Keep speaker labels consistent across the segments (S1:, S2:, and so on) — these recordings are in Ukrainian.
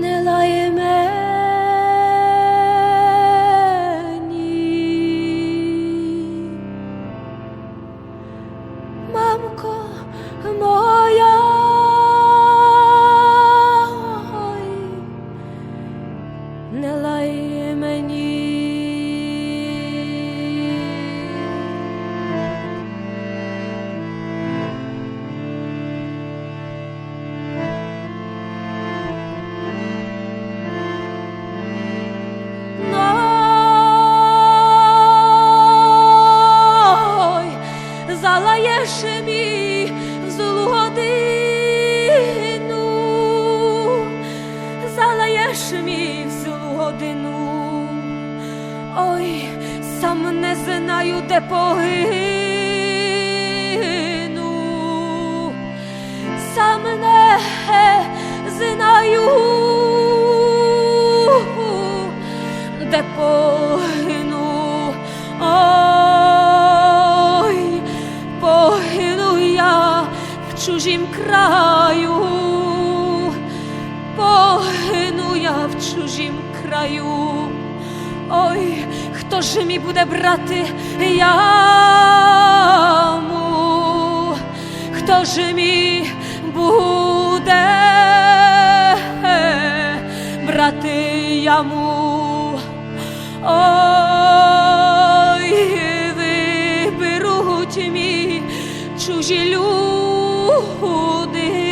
S1: не погину, сам не знаю, де погину. Ой, погину я в чужім краю, погину я в чужім краю. Ой, хто ж мій буде брати яму? Хто ж мій буде брати яму? Ой, виберуть мій чужі люди.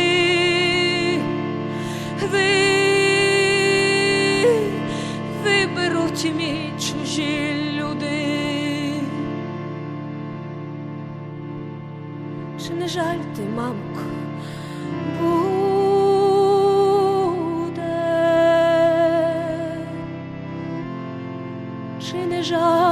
S1: Чужі люди. Чи не жаль ти, мамко, буде? чи не жаль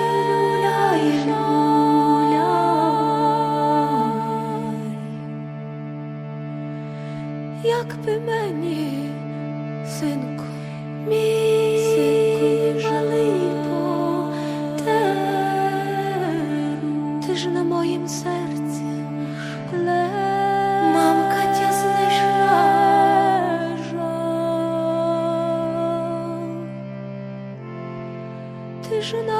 S1: люляй, люляй, мені, синку, мій синку, жалий ти ж на моїм серці Ти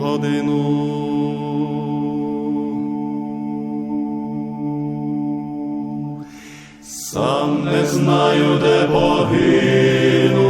S2: годину. Сам не знаю, де погину.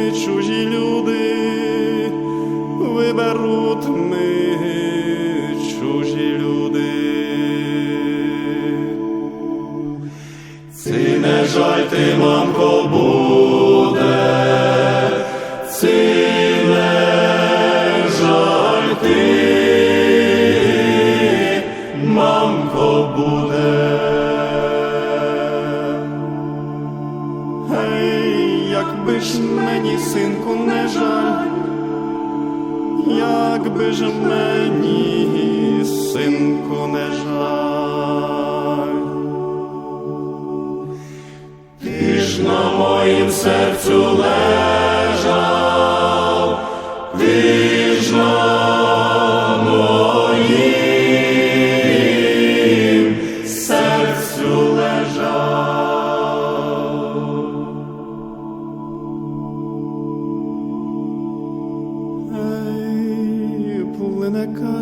S2: ти, мамко, буде. Якби ж мені, синку, не жаль, якби ж мені, синку, не жаль. Ти ж на моїм серцю лежав,